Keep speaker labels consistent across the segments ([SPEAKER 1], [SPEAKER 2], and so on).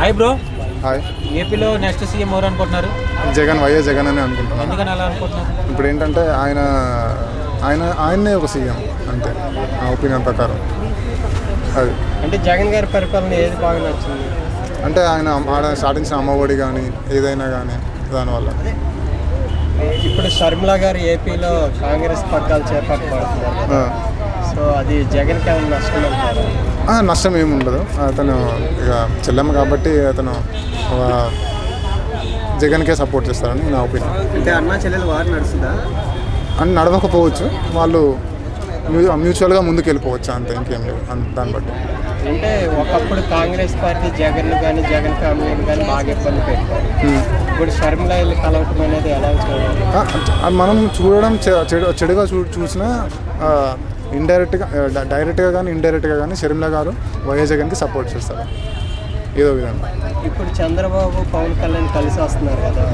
[SPEAKER 1] Hi bro
[SPEAKER 2] hi
[SPEAKER 1] ఏపీలో next CM ఎవరు అనుకుంటున్నారు?
[SPEAKER 2] జగన్ వైఎస్ జగన్ అని అనుకుంటున్నాను.
[SPEAKER 1] ఎందుకని అలా అనుకుంటున్నారు?
[SPEAKER 2] ఇప్పుడు ఏంటంటే ఆయన ఆయన ఆయన్నే ఒక సీఎం అంతే నా ఒపీనియన్ ప్రకారం. అది.
[SPEAKER 3] అంటే జగన్ గారి పరిపాలన ఏది బాగా నచ్చింది?
[SPEAKER 2] అంటే ఆయన ఆడ స్టార్టింగ్స్ అమ్మఒడి కానీ ఏదైనా కానీ దానివల్ల.
[SPEAKER 3] ఇప్పుడు షర్మిల గారు ఏపీలో కాంగ్రెస్ పగ్గాలు చేపట్టబడుతున్నారు. సో అది జగన్కి ఏమైనా నష్టం అంటారు
[SPEAKER 2] నష్టం ఏమి ఉండదు. అతను ఇక చెల్లెమ్మ కాబట్టి అతను జగన్కే సపోర్ట్ చేస్తారని నా ఒపీనియన్
[SPEAKER 3] అంటే అన్నా చెల్లెలు వారు నడుస్తుందా?
[SPEAKER 2] అని నడవకపోవచ్చు. వాళ్ళు మ్యూ- మ్యూచువల్గా ముందుకు వెళ్ళిపోవచ్చు అంతే ఇంకేం లేదు. దాన్ని బట్టి.
[SPEAKER 3] అంటే ఒకప్పుడు కాంగ్రెస్ పార్టీ జగన్ కానీ జగన్ ఫ్యామిలీని కానీ బాగా ఇబ్బంది పెట్టారు. ఇప్పుడు షర్మిల వెళ్ళి కలవటం అనేది ఎలా చూడాలి
[SPEAKER 2] మనం చూడడం చెడుగా చూ చూసినా ఇండైరెక్ట్గా డైరెక్ట్గా కానీ ఇండైరెక్ట్గా కానీ షర్మిల గారు వైఎస్ జగన్కి సపోర్ట్ చేస్తారు. ఏదో విధంగా.
[SPEAKER 3] ఇప్పుడు చంద్రబాబు పవన్ కళ్యాణ్ కలిసి వస్తున్నారు కదా.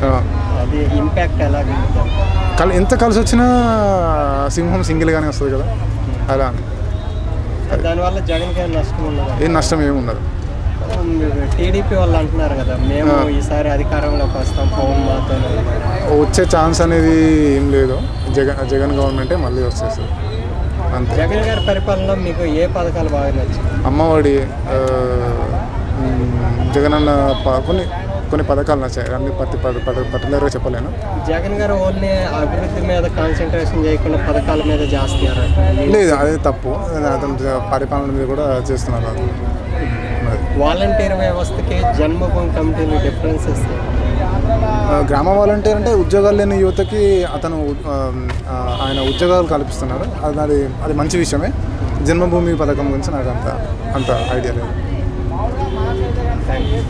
[SPEAKER 3] అది ఇంపాక్ట్ ఎలా ఉంటుంది
[SPEAKER 2] కల్ ఎంత కలిసి వచ్చినా సింహం సింగిల్గానే వస్తుంది కదా. అలా.
[SPEAKER 3] దానివల్ల జగన్కి ఏమైనా నష్టం ఉండదు?
[SPEAKER 2] ఏం నష్టం ఏమి ఉండదు.
[SPEAKER 3] టీడీపీ వాళ్ళు అంటున్నారు కదా మేము ఈసారి అధికారంలోకి వస్తాం పవన్ మాతో
[SPEAKER 2] వచ్చే ఛాన్స్ అనేది ఏం లేదు. జగన్ జగన్ గవర్నమెంటే మళ్ళీ వచ్చేస్తుంది.
[SPEAKER 3] జగన్ గారి పరిపాలనలో మీకు ఏ పథకాలు బాగా నచ్చింది
[SPEAKER 2] అమ్మఒడి జగనన్న కొన్ని కొన్ని పథకాలు నచ్చాయి. అన్ని పర్టి పర్టికులర్గా చెప్పలేను.
[SPEAKER 3] జగన్ గారు ఓన్లీ అభివృద్ధి మీద కాన్సన్ట్రేషన్ చేయకుండా పథకాల మీద చేస్తున్నారు?
[SPEAKER 2] లేదు అదే తప్పు. అతను పరిపాలన మీద కూడా చేస్తున్నారు.
[SPEAKER 3] వాలంటీర్ వ్యవస్థకి జన్మభూమి కమిటీలు డిఫరెన్సెస్
[SPEAKER 2] గ్రామ వాలంటీర్ అంటే ఉద్యోగాలు లేని యువతకి అతను ఆయన ఉద్యోగాలు కల్పిస్తున్నారు. అది అది అది మంచి విషయమే. జన్మభూమి పథకం గురించి నాకు అంత అంత ఐడియా లేదు.
[SPEAKER 3] Thank you